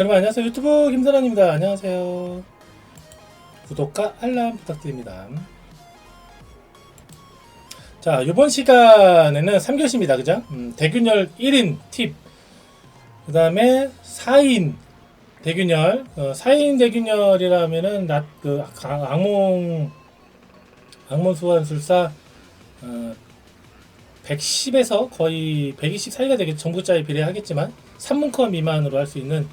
여러분 안녕하세요. 유튜브 김선환입니다. 안녕하세요. 구독과 알람 부탁드립니다. 자 이번 시간에는 3교시입니다. 그죠? 음, 대균열 1인 팁. 그 다음에 4인 대균열. 어, 4인 대균열이라면은 낮, 그 악- 악몽 악몽 수환술사 어, 110에서 거의 120 사이가 되겠죠 전부자에 비례하겠지만 3문커 미만으로 할 수 있는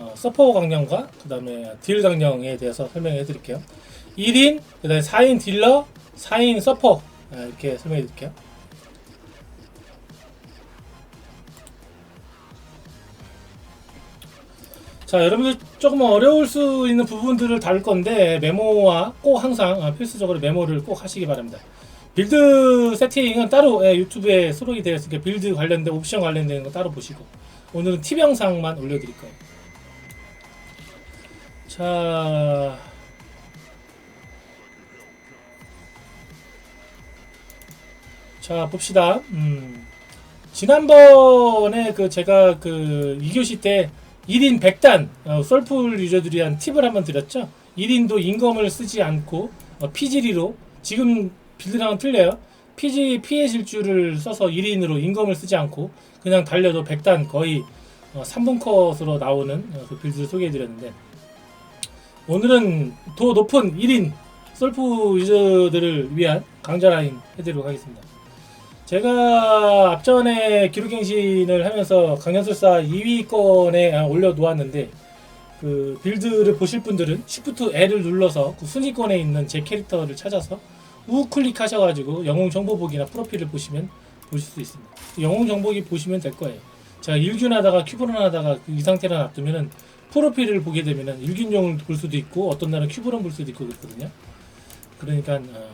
어, 서퍼 강령과 그 다음에 딜 강령에 대해서 설명해 드릴게요. 1인, 그 다음에 4인 딜러, 4인 서퍼 아, 이렇게 설명해 드릴게요. 자, 여러분들 조금 어려울 수 있는 부분들을 다룰 건데 메모와 꼭 항상 아, 필수적으로 메모를 꼭 하시기 바랍니다. 빌드 세팅은 따로 예, 유튜브에 수록이 되어 있으니까 빌드 관련된 옵션 관련된 거 따로 보시고 오늘은 팁 영상만 올려드릴 거예요. 자, 자 봅시다. 음, 지난번에 그 제가 그 2교시 때 1인 100단 어, 솔풀 유저들이 한 팁을 한번 드렸죠. 1인도 인검을 쓰지 않고 어, 피지리로 지금 빌드랑은 틀려요. 피지 피해 질주를 써서 1인으로 인검을 쓰지 않고 그냥 달려도 100단 거의 어, 3분 컷으로 나오는 어, 그 빌드를 소개해 드렸는데 오늘은 더 높은 1인 솔프 유저들을 위한 강좌 라인 해드리도록 하겠습니다. 제가 앞전에 기록갱신을 하면서 강연술사 2위권에 아, 올려놓았는데 그 빌드를 보실 분들은 Shift L을 눌러서 그 순위권에 있는 제 캐릭터를 찾아서 우클릭 하셔가지고 영웅 정보보기나 프로필을 보시면 보실 수 있습니다. 영웅 정보기 보시면 될 거예요. 제가 일균 하다가 큐브런 하다가 그이 상태로 놔두면은 프로필을 보게 되면은 일균용을 볼 수도 있고 어떤 날은 큐브런 볼 수도 있고 그렇거든요. 그러니까 어,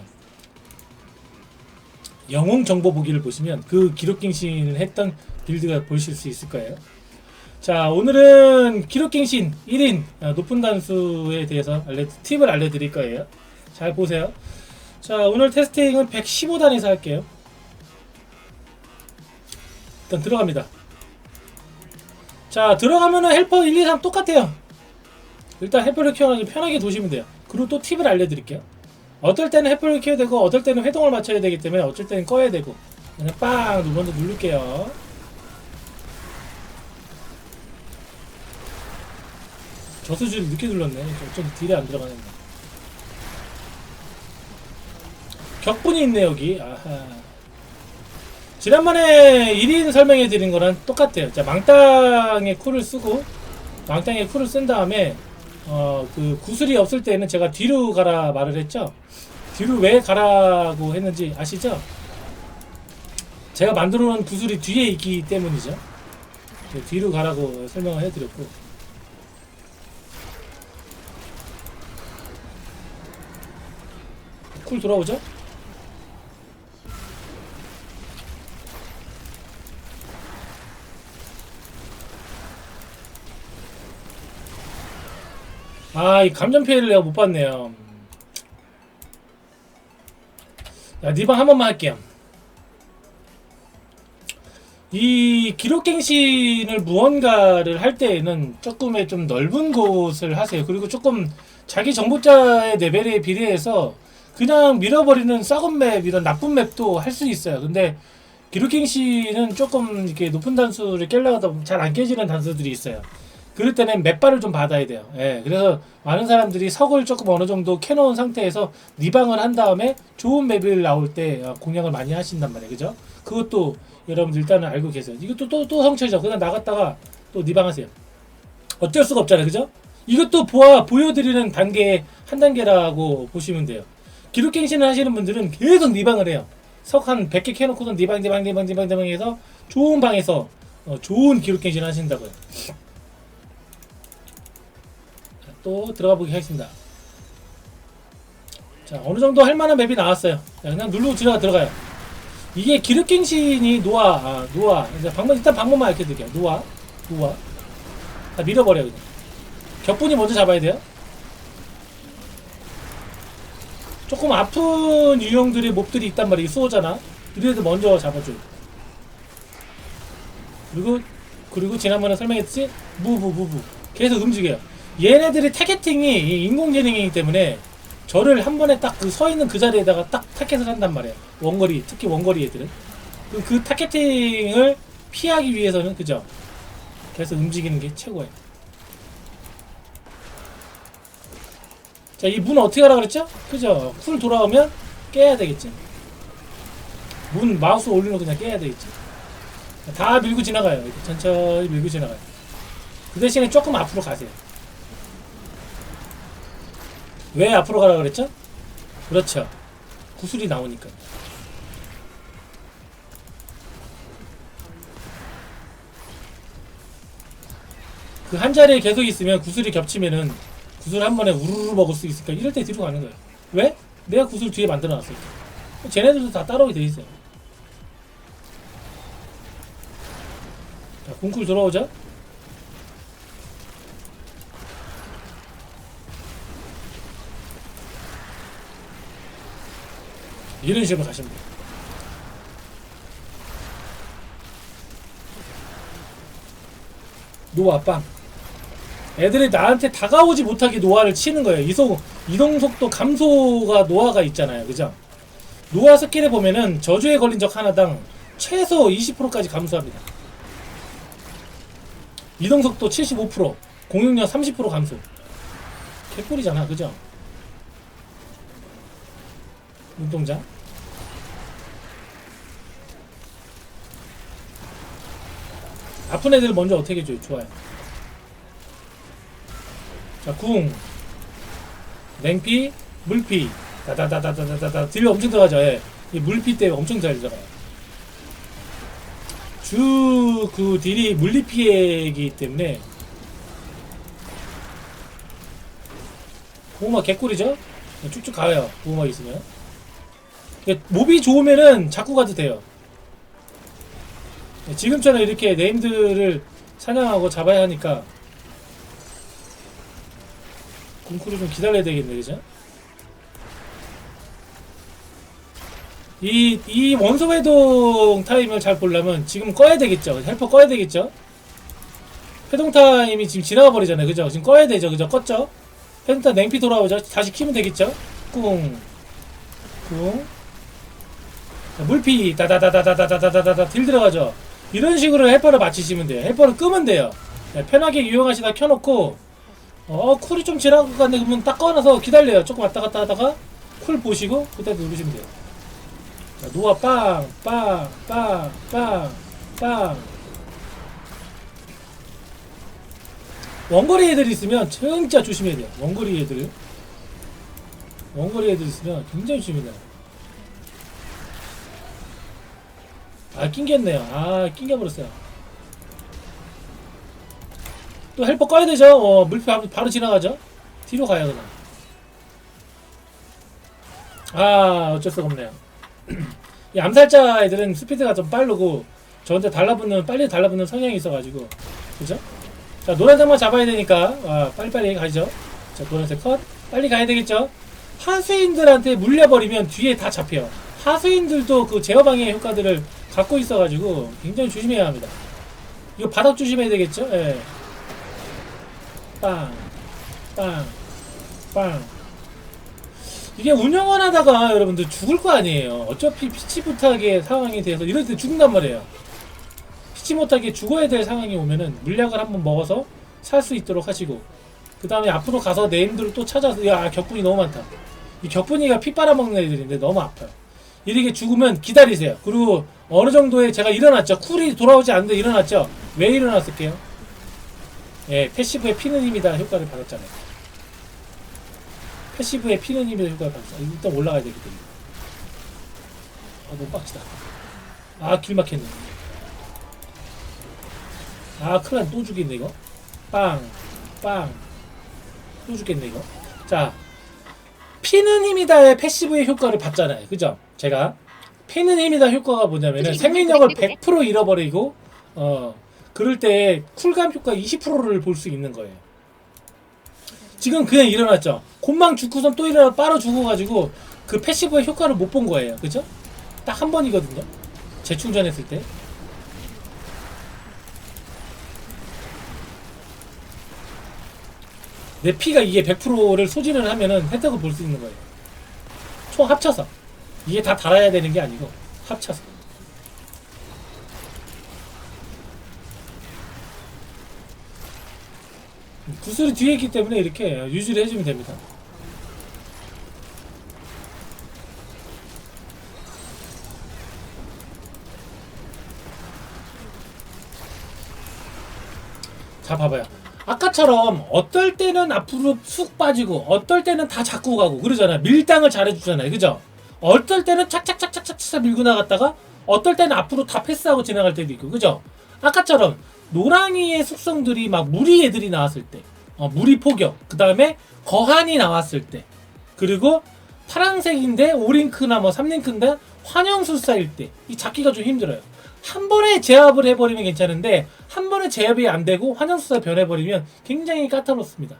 영웅 정보 보기를 보시면 그 기록갱신을 했던 빌드가 보실 수 있을 거예요. 자 오늘은 기록갱신 1인 어, 높은 단수에 대해서 알려, 팁을 알려드릴 거예요. 잘 보세요. 자 오늘 테스팅은 115단에서 할게요. 일단 들어갑니다. 자 들어가면은 헬퍼 1, 2, 3 똑같아요. 일단 헬퍼를 키워가지 편하게 두시면 돼요. 그리고 또 팁을 알려드릴게요. 어떨 때는 헬퍼를 키워야 되고 어떨 때는 회동을 맞춰야 되기 때문에 어쩔 때는 꺼야 되고 그냥 빵 먼저 누를게요. 저수지를 늦게 눌렀네. 좀, 좀 딜이 안 들어가네. 격분이 있네 여기. 아하. 지난번에 1인 설명해 드린 거랑 똑같아요. 자, 망땅에 쿨을 쓰고 망땅에 쿨을 쓴 다음에 어, 그 구슬이 없을 때는 제가 뒤로 가라 말을 했죠. 뒤로 왜 가라고 했는지 아시죠? 제가 만들어 놓은 구슬이 뒤에 있기 때문이죠. 네, 뒤로 가라고 설명을 해드렸고. 쿨 돌아오죠? 아, 이 감전 피해를 내가 못 봤네요. 야, 니방 한 번만 할게요. 이 기록갱신을 무언가를 할 때에는 조금의 좀 넓은 곳을 하세요. 그리고 조금 자기 정보자의 레벨에 비례해서 그냥 밀어버리는 썩은 맵, 이런 나쁜 맵도 할 수 있어요. 근데 기록갱신은 조금 이렇게 높은 단수를 깨려고 하다 보면 잘 안 깨지는 단수들이 있어요. 그럴 때는 맵발을 좀 받아야 돼요. 예, 그래서 많은 사람들이 석을 조금 어느 정도 캐놓은 상태에서 리방을 한 다음에 좋은 맵을 나올 때 어, 공략을 많이 하신단 말이에요. 그죠? 그것도 여러분들 일단은 알고 계세요. 이것도 또, 또 성체죠. 그냥 나갔다가 또 리방하세요. 어쩔 수가 없잖아요. 그죠? 이것도 보아, 보여드리는 단계, 한 단계라고 보시면 돼요. 기록갱신을 하시는 분들은 계속 리방을 해요. 석 한 100개 캐놓고서 리방, 리방, 리방, 리방, 리방 해서 좋은 방에서 어, 좋은 기록갱신 하신다고요. 또 들어가 보기 하겠습니다. 자, 어느 정도 할 만한 맵이 나왔어요. 자, 그냥 누르고 들어가 들어가요. 이게 기름갱신이 노아, 아, 노아. 이제 방문 일단 방문만 이렇게 드릴게요. 노아, 노아. 다 밀어버려 그냥. 격분이 먼저 잡아야 돼요. 조금 아픈 유형들의 몹들이 있단 말이에요. 수호자나. 이래도 먼저 잡아줘요. 그리고 그리고 지난번에 설명했듯이 무브 무브 계속 움직여요. 얘네들이 타겟팅이 이 인공지능이기 때문에 저를 한 번에 딱 그 서 있는 그 자리에다가 딱 타겟을 한단 말이에요. 원거리, 특히 원거리 애들은. 그, 그 타겟팅을 피하기 위해서는, 그죠? 계속 움직이는 게 최고예요. 자, 이 문 어떻게 하라 그랬죠? 그죠? 쿨 돌아오면 깨야 되겠지. 문 마우스 올리는 거 그냥 깨야 되겠지. 다 밀고 지나가요. 천천히 밀고 지나가요. 그 대신에 조금 앞으로 가세요. 왜 앞으로 가라 그랬죠? 그렇죠. 구슬이 나오니까. 그 한 자리에 계속 있으면 구슬이 겹치면은 구슬 한 번에 우르르 먹을 수 있으니까 이럴 때 뒤로 가는 거예요. 왜? 내가 구슬 뒤에 만들어 놨으니까. 쟤네들도 다 따라오게 돼 있어요. 자, 궁쿨 돌아오죠? 이런 식으로 가시면 돼요. 노아 빵. 애들이 나한테 다가오지 못하게 노아를 치는 거예요. 이동 속도 감소가 노아가 있잖아요. 그죠? 노아 스킬에 보면은 저주에 걸린 적 하나당 최소 20%까지 감소합니다. 이동 속도 75%, 공격력 30% 감소. 개꿀이잖아. 그죠? 눈동자. 아픈 애들 먼저 어떻게 해줘요? 좋아요. 자, 궁. 냉피, 물피. 다다다다다다다. 딜 엄청 들어가죠. 예. 이 물피 때문에 엄청 잘 들어가요. 주, 그 딜이 물리 피해이기 때문에. 보호막 개꿀이죠? 쭉쭉 가요. 보호막 있으면. 예, 몹이 좋으면은 자꾸 가도 돼요. 예, 지금처럼 이렇게 네임들을 사냥하고 잡아야 하니까 궁쿠를 좀 기다려야 되겠네, 그죠? 이, 이 원소 회동 타임을 잘 보려면 지금 꺼야 되겠죠? 헬퍼 꺼야 되겠죠? 회동 타임이 지금 지나가 버리잖아요, 그죠? 지금 꺼야 되죠, 그죠? 껐죠? 회동 타임 냉피 돌아오죠? 다시 키면 되겠죠? 꿍, 꿍. 자, 물피, 다다다다다다다다다다 딜 들어가죠? 이런 식으로 헬퍼를 맞추시면 돼요. 헬퍼를 끄면 돼요. 네, 편하게 유용하시다 켜놓고, 어, 쿨이 좀 지나갈 것 같네. 그러면 딱 꺼놔서 기다려요. 조금 왔다 갔다 하다가 쿨 보시고 그때 누르시면 돼요. 자, 노아 빵, 빵, 빵, 빵, 빵. 원거리 애들 있으면 진짜 조심해야 돼요. 원거리 애들. 원거리 애들 있으면 굉장히 조심해야 돼요. 아, 낑겼네요. 아, 낑겨버렸어요. 또 헬퍼 꺼야 되죠? 어, 물표 바로, 바로 지나가죠? 뒤로 가요, 그냥. 아, 어쩔 수가 없네요. 이 암살자 애들은 스피드가 좀 빠르고, 저한테 달라붙는, 빨리 달라붙는 성향이 있어가지고, 그죠? 자, 노란색만 잡아야 되니까, 아, 빨리빨리 가죠. 자, 노란색 컷. 빨리 가야 되겠죠? 하수인들한테 물려버리면 뒤에 다 잡혀요. 하수인들도 그 제어방해 효과들을 갖고 있어가지고 굉장히 조심해야 합니다. 이거 바닥 조심해야 되겠죠? 예. 빵, 빵, 빵. 이게 운영을 하다가 여러분들 죽을 거 아니에요. 어차피 피치 못하게 상황이 돼서 이럴 때 죽는단 말이에요. 피치 못하게 죽어야 될 상황이 오면은 물약을 한번 먹어서 살 수 있도록 하시고 그 다음에 앞으로 가서 네임들을 또 찾아서 야 격분이 너무 많다. 이 격분이가 피 빨아먹는 애들인데 너무 아파요. 이렇게 죽으면 기다리세요. 그리고 어느 정도의 제가 일어났죠. 쿨이 돌아오지 않는데 일어났죠. 왜 일어났을게요? 예, 패시브의 피는 힘이다 효과를 받았잖아요. 패시브의 피는 힘이다 효과를 받았잖아요. 일단 올라가야 되기 때문에. 아, 너무 빡치다. 아, 길 막혔네. 아, 큰일 났네. 또 죽겠네, 이거. 빵, 빵. 또 죽겠네, 이거. 자, 피는 힘이다의 패시브의 효과를 받잖아요. 그죠? 제가. 피는 힘이다 효과가 뭐냐면은 생명력을 100% 잃어버리고, 어, 그럴 때 쿨감 효과 20%를 볼 수 있는 거예요. 지금 그냥 일어났죠. 곰망 죽고선 또 일어나 빨아 죽어가지고 그 패시브의 효과를 못 본 거예요. 그죠? 딱 한 번이거든요. 재충전했을 때. 내 피가 이게 100%를 소진을 하면은 혜택을 볼 수 있는 거예요. 총 합쳐서 이게 다 달아야 되는 게 아니고 합쳐서. 구슬이 뒤에 있기 때문에 이렇게 유지를 해주면 됩니다. 자 봐봐요. 아까처럼 어떨 때는 앞으로 쑥 빠지고 어떨 때는 다 잡고 가고 그러잖아요. 밀당을 잘해주잖아요. 그죠? 어떨 때는 착착착착착착 밀고 나갔다가 어떨 때는 앞으로 다 패스하고 지나갈 때도 있고 그죠? 아까처럼 노랑이의 숙성들이 막 무리 애들이 나왔을 때 어, 무리 포격 그 다음에 거한이 나왔을 때 그리고 파란색인데 5링크나 뭐 3링크인데 환영술사일 때 이 잡기가 좀 힘들어요. 한 번에 제압을 해버리면 괜찮은데 한 번에 제압이 안 되고 환영수사 변해버리면 굉장히 까다롭습니다.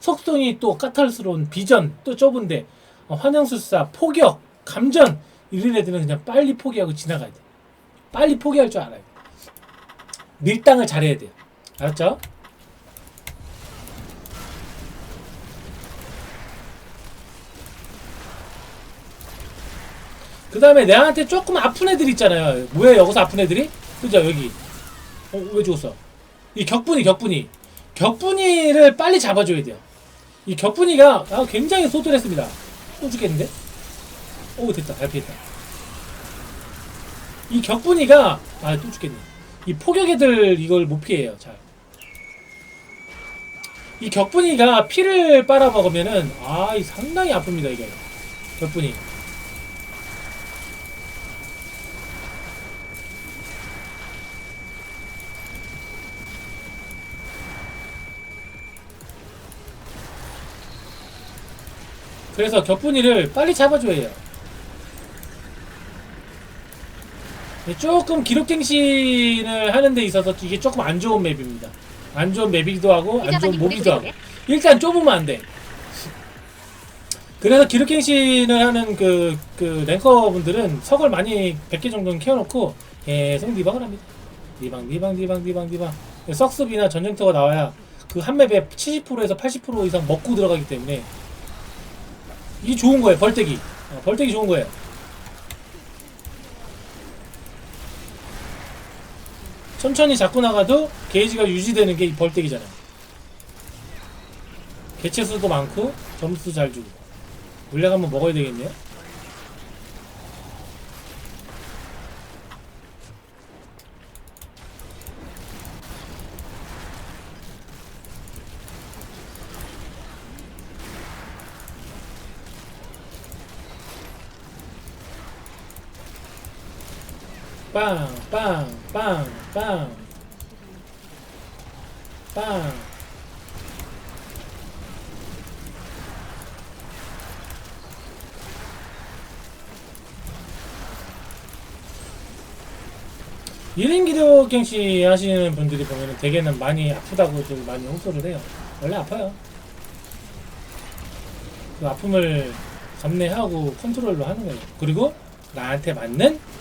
속성이 또 까탈스러운 비전 또 좁은데 어, 환영수사 포격 감전 이런 애들은 그냥 빨리 포기하고 지나가야 돼. 빨리 포기할 줄 알아야 돼. 밀당을 잘해야 돼요. 알았죠? 그 다음에 내한테 조금 아픈 애들 있잖아요. 뭐야 여기서 아픈 애들이? 그죠 여기. 어 왜 죽었어? 이 격분이 격분이 격분이를 빨리 잡아줘야 돼요. 이 격분이가 아, 굉장히 소들했습니다. 또 죽겠는데? 오 됐다 잘 피했다. 이 격분이가 아 또 죽겠네. 이 포격 애들 이걸 못 피해요 잘. 이 격분이가 피를 빨아먹으면은 아이 상당히 아픕니다 이게 격분이. 그래서 격분이를 빨리 잡아줘야 해요. 조금 기록갱신을 하는 데 있어서 이게 조금 안 좋은 맵입니다. 안 좋은 맵이기도 하고 안 좋은 몹이기도 하고 일단 좁으면 안 돼. 그래서 기록갱신을 하는 그, 그 랭커분들은 석을 많이 100개 정도는 키워놓고 계속 리방을 합니다. 리방, 리방, 리방, 리방, 리방. 썩습이나 전쟁터가 나와야 그 한 맵에 70%에서 80% 이상 먹고 들어가기 때문에 이게 좋은 거예요, 벌떼기. 어, 벌떼기 좋은 거예요. 천천히 잡고 나가도 게이지가 유지되는 게 이 벌떼기잖아요. 개체 수도 많고 점수 잘 주고 물약 한번 먹어야 되겠네요. 빵, 빵, 빵, 빵, 빵. 일인 기록갱시 하시는 분들이 보면 대개는 많이 아프다고들 많이 호소를 해요. 원래 아파요. 그 아픔을 감내하고 컨트롤로 하는 거예요. 그리고 나한테 맞는 예,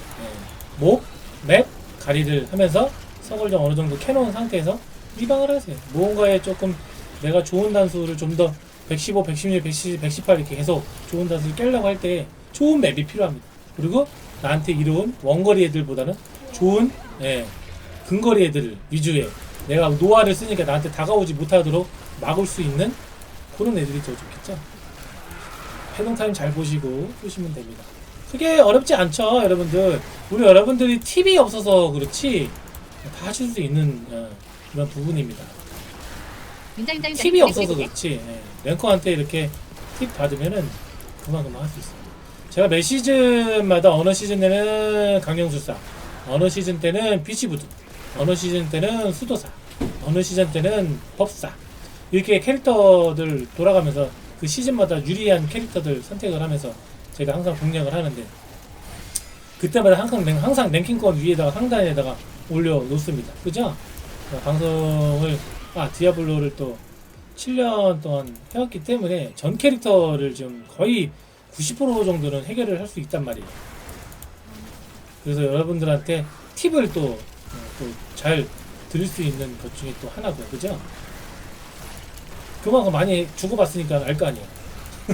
목, 맵, 가리를 하면서 석을 좀 어느 정도 캐놓은 상태에서 리방을 하세요. 무언가에 조금 내가 좋은 단수를 좀 더 115, 116, 117, 118 이렇게 계속 좋은 단수를 깨려고 할 때 좋은 맵이 필요합니다. 그리고 나한테 이로운 원거리 애들보다는 좋은 예, 근거리 애들 위주의 내가 노화를 쓰니까 나한테 다가오지 못하도록 막을 수 있는 그런 애들이 더 좋겠죠. 해동 타임 잘 보시고 쓰시면 됩니다. 그게 어렵지 않죠, 여러분들. 우리 여러분들이 팁이 없어서 그렇지 다 하실 수 있는 어, 그런 부분입니다. 팁이 없어서 그렇지. 예. 랭커한테 이렇게 팁 받으면은 그만큼 할수 있어요. 제가 매 시즌마다 어느 시즌 때는 강령술사, 어느 시즌 때는 피치부두, 어느 시즌 때는 수도사, 어느 시즌 때는 법사 이렇게 캐릭터들 돌아가면서 그 시즌마다 유리한 캐릭터들 선택을 하면서 제가 항상 공략을 하는데 그때마다 항상 랭, 항상 랭킹권 위에다가 상단에다가 올려 놓습니다. 그죠? 어, 방송을 아 디아블로를 또 7년 동안 해왔기 때문에 전 캐릭터를 좀 거의 90% 정도는 해결을 할 수 있단 말이에요. 그래서 여러분들한테 팁을 또 또잘 드릴 수 있는 것 중에 또 하나고요. 그죠? 그만큼 많이 주고받으니까 알 거 아니에요.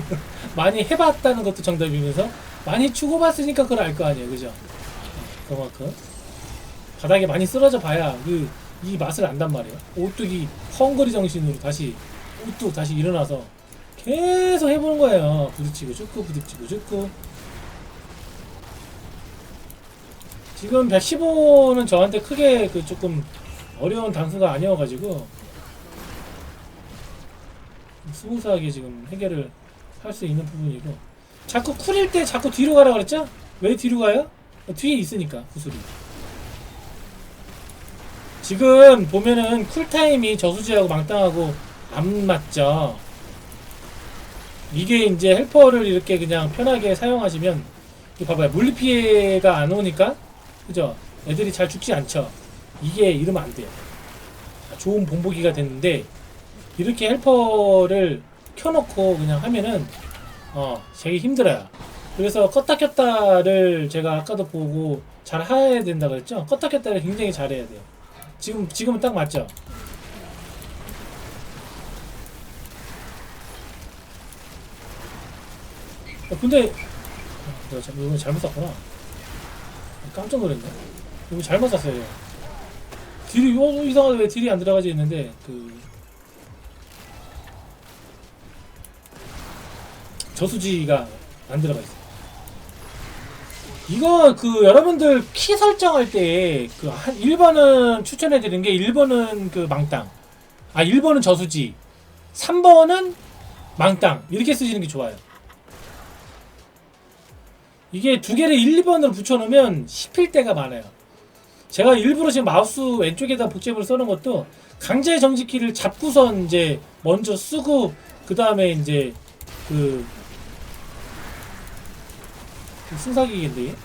많이 해봤다는 것도 정답이면서 많이 주고받으니까 그걸 알 거 아니에요, 그죠? 그만큼 바닥에 많이 쓰러져 봐야 그 이 맛을 안단 말이에요. 오뚜기 헝거리 정신으로 다시 오뚝 다시 일어나서 계속 해보는 거예요. 부딪히고 죽고 부딪히고 죽고. 지금 115는 저한테 크게 그 조금 어려운 단수가 아니어가지고 스무스하게 지금 해결을 할 수 있는 부분이고. 자꾸 쿨일 때 자꾸 뒤로 가라 그랬죠? 왜 뒤로 가요? 뒤에 있으니까 구슬이 지금 보면은 쿨타임이 저수지하고 망땅하고 안 맞죠? 이게 이제 헬퍼를 이렇게 그냥 편하게 사용하시면 봐봐요. 물리 피해가 안 오니까 그죠? 애들이 잘 죽지 않죠? 이게 이러면 안 돼요. 아, 좋은 본보기가 됐는데 이렇게 헬퍼를 켜놓고 그냥 하면은 어 되게 힘들어요. 그래서 껐다 켰다를 제가 아까도 보고 잘 해야 된다 그랬죠. 껐다 켰다를 굉장히 잘해야 돼요. 지금 지금은 딱 맞죠. 어, 근데 어, 내가 잘- 이거 잘못 샀구나. 깜짝 놀랐네. 이거 잘못 샀어요. 딜이 어 이상하게 왜 딜이 안 들어가지 했는데 그 저수지가 안 들어가 있어요. 이거 그 여러분들 키 설정할 때 그 한 1번은 추천해 드리는 게 1번은 그 망땅. 아 1번은 저수지. 3번은 망땅. 이렇게 쓰시는 게 좋아요. 이게 두 개를 1, 2번으로 붙여 놓으면 씹힐 때가 많아요. 제가 일부러 지금 마우스 왼쪽에다 복제부를 써놓은 것도 강제 정지키를 잡고선 이제 먼저 쓰고 그 다음에 이제 그 순삭이겠네.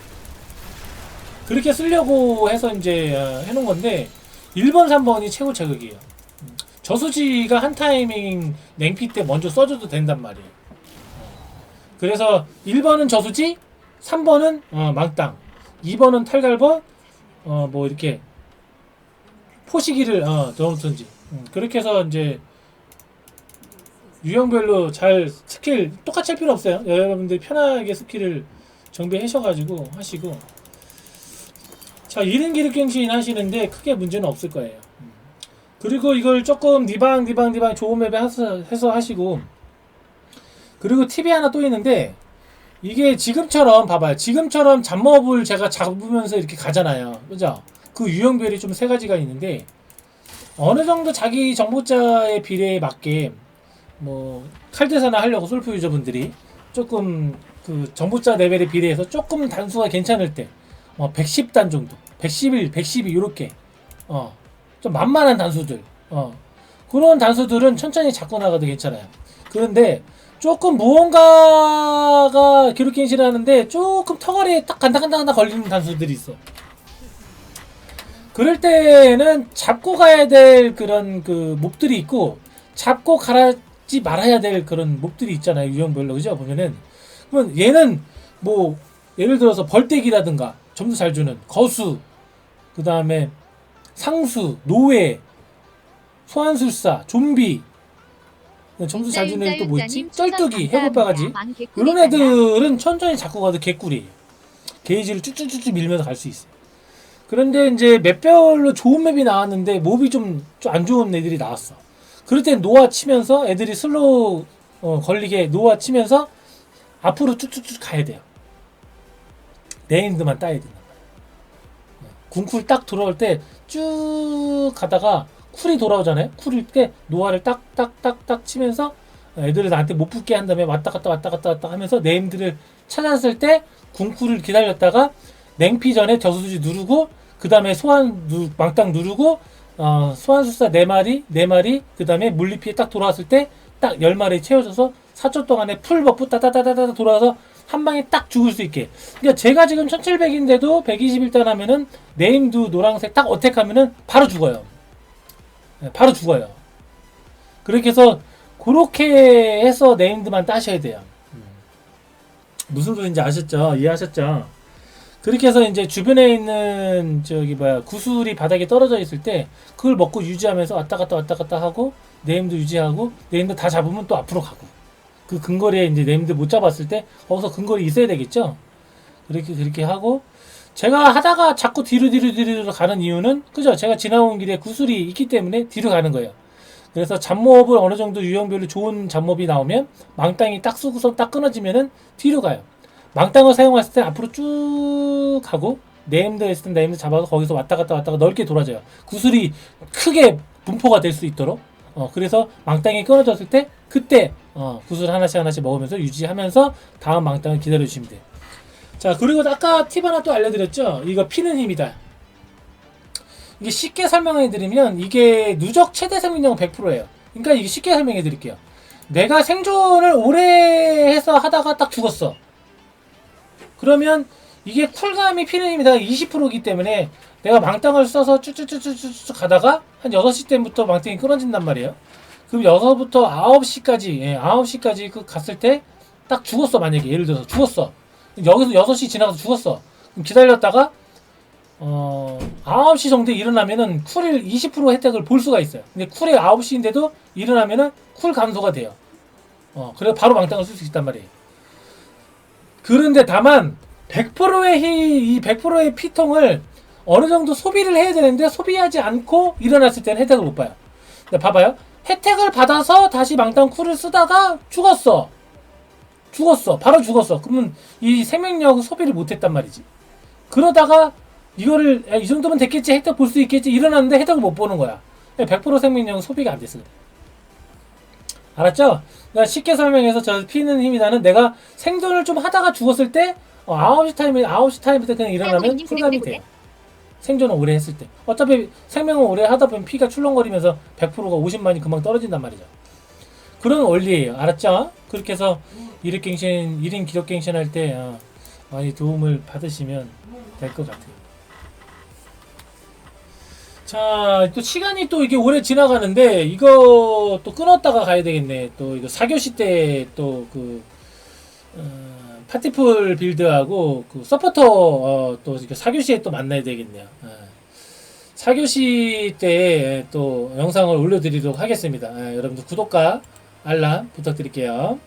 그렇게 쓰려고 해서 이제 어, 해놓은 건데 1번, 3번이 최고 자극이에요. 음. 저수지가 한 타이밍 냉피 때 먼저 써줘도 된단 말이에요. 그래서 1번은 저수지, 3번은 어, 망땅, 2번은 탈갈버, 어, 뭐 이렇게 포시기를 어, 넣든지 음, 그렇게 해서 이제 유형별로 잘 스킬 똑같이 할 필요 없어요. 여러분들이 편하게 스킬을 정비하셔가지고 하시고 자 1인 기립갱신 하시는데 크게 문제는 없을 거예요. 음. 그리고 이걸 조금 니방 니방 니방 좋은 맵에 해서, 해서 하시고 그리고 팁이 하나 또 있는데 이게 지금처럼 봐봐요. 지금처럼 잡몹을 제가 잡으면서 이렇게 가잖아요. 그죠? 그 유형별이 좀 세 가지가 있는데 어느 정도 자기 정보자의 비례에 맞게 뭐 칼대사나 하려고 솔프 유저분들이 조금 그 정보자 레벨에 비례해서 조금 단수가 괜찮을 때 어, 110단 정도 111, 112 이렇게 어, 좀 만만한 단수들 어, 그런 단수들은 천천히 잡고 나가도 괜찮아요. 그런데 조금 무언가가 기록갱신을 하는데 조금 턱걸이에 딱 간당간당하다 걸리는 단수들이 있어. 그럴 때는 잡고 가야 될 그런 그 몹들이 있고 잡고 가지 말아야 될 그런 몹들이 있잖아요 유형별로. 그죠? 보면은 그러면 얘는 뭐 예를 들어서 벌떼기라든가 점수 잘 주는 거수 그 다음에 상수 노예 소환술사 좀비 점수 잘 주는 애또 뭐 있지? 쩔뚝이 해골바가지. 이런 애들은 천천히 잡고 가도 개꿀이에요 게이지를 쭉쭉쭉쭉 밀면서 갈 수 있어요. 그런데 이제 맵별로 좋은 맵이 나왔는데 몹이 좀 안 좋은 애들이 나왔어. 그럴 땐 노아 치면서 애들이 슬로우 어, 걸리게 노아 치면서 앞으로 쭉쭉쭉 가야 돼요. 네임드만 따야 된단 말이에요. 궁쿨 딱 돌아올 때 쭉 가다가 쿨이 돌아오잖아요. 쿨일 때 노아를 딱딱딱딱 치면서 애들을 나한테 못 붙게 한 다음에 왔다 갔다 왔다 갔다 왔다 하면서 네임드를 찾았을 때 궁쿨을 기다렸다가 냉피 전에 저수지 누르고 그 다음에 소환 누, 망땅 누르고 어, 소환술사 4마리 4마리 그 다음에 물리피에 딱 돌아왔을 때 딱 10마리 채워져서 4초 동안에 풀 버프 따다다다다 돌아와서 한 방에 딱 죽을 수 있게. 그러니까 제가 지금 1700인데도 121단 하면은 네임드 노란색 딱 어택하면은 바로 죽어요. 네, 바로 죽어요. 그렇게 해서 그렇게 해서 네임드만 따셔야 돼요. 음. 무슨 소리인지 아셨죠? 이해하셨죠? 그렇게 해서 이제 주변에 있는 저기 뭐야 구슬이 바닥에 떨어져 있을 때 그걸 먹고 유지하면서 왔다 갔다 왔다 갔다 하고 네임도 유지하고 네임도 다 잡으면 또 앞으로 가고 그 근거리에 이제 네임도 못 잡았을 때 거기서 근거리 있어야 되겠죠. 그렇게 그렇게 하고 제가 하다가 자꾸 뒤로 뒤로 뒤로 가는 이유는 그죠? 제가 지나온 길에 구슬이 있기 때문에 뒤로 가는 거예요. 그래서 잡몹을 어느 정도 유형별로 좋은 잡몹이 나오면 망땅이 딱 쓰고서 딱 끊어지면은 뒤로 가요. 망땅을 사용했을 때 앞으로 쭉 가고 네임드 했을 때 네임드 잡아서 거기서 왔다 갔다 왔다가 넓게 돌아져요. 구슬이 크게 분포가 될 수 있도록. 어 그래서 망땅이 끊어졌을 때 그때 어 구슬 하나씩 하나씩 먹으면서 유지하면서 다음 망땅을 기다려 주시면 돼요. 자 그리고 아까 팁 하나 또 알려드렸죠. 이거 피는 힘이다. 이게 쉽게 설명해 드리면 이게 누적 최대 생명력은 100%예요. 그러니까 이게 쉽게 설명해 드릴게요. 내가 생존을 오래 해서 하다가 딱 죽었어. 그러면 이게 쿨감이 피는 힘이 다 20%이기 때문에 내가 망땅을 써서 쭉쭉쭉쭉쭉 가다가 한 6시 때부터 망땅이 끊어진단 말이에요. 그럼 6부터 9시까지, 예, 9시까지 그 갔을 때 딱 죽었어, 만약에. 예를 들어서 죽었어. 여기서 6시 지나가서 죽었어. 그럼 기다렸다가 어, 9시 정도에 일어나면은 쿨을 20% 혜택을 볼 수가 있어요. 근데 쿨이 9시인데도 일어나면은 쿨 감소가 돼요. 어, 그래 바로 망땅을 쓸 수 있단 말이에요. 그런데 다만 100%의 희, 이 100%의 피통을 어느 정도 소비를 해야 되는데 소비하지 않고 일어났을 때는 혜택을 못 봐요. 봐봐요. 혜택을 받아서 다시 망땅 쿨을 쓰다가 죽었어. 죽었어. 바로 죽었어. 그러면 이 생명력 소비를 못했단 말이지. 그러다가 이거를 야, 이 정도면 됐겠지 혜택 볼 수 있겠지 일어났는데 혜택을 못 보는 거야 100% 생명력은 소비가 안 됐어. 알았죠? 그러니까 쉽게 설명해서 저 피는 힘이 나는 내가 생존을 좀 하다가 죽었을 때 어, 9시 타임에 9시 타임에 그냥 일어나면 쿨감이 생각해보네. 돼요 생존을 오래 했을 때 어차피 생명을 오래 하다 보면 피가 출렁거리면서 100%가 50만이 금방 떨어진단 말이죠 그런 원리예요 알았죠? 그렇게 해서 이륙갱신 1인 기록갱신 할때 어, 많이 도움을 받으시면 될 것 같아요 자, 또 시간이 또 이게 오래 지나가는데 이거 또 끊었다가 가야 되겠네. 또 이거 4교시 때 또그 어, 파티풀 빌드하고 그 서포터 어, 또 이렇게 4교시에 또 만나야 되겠네요. 어. 4교시 때 또 영상을 올려드리도록 하겠습니다. 예, 여러분들 구독과 알람 부탁드릴게요.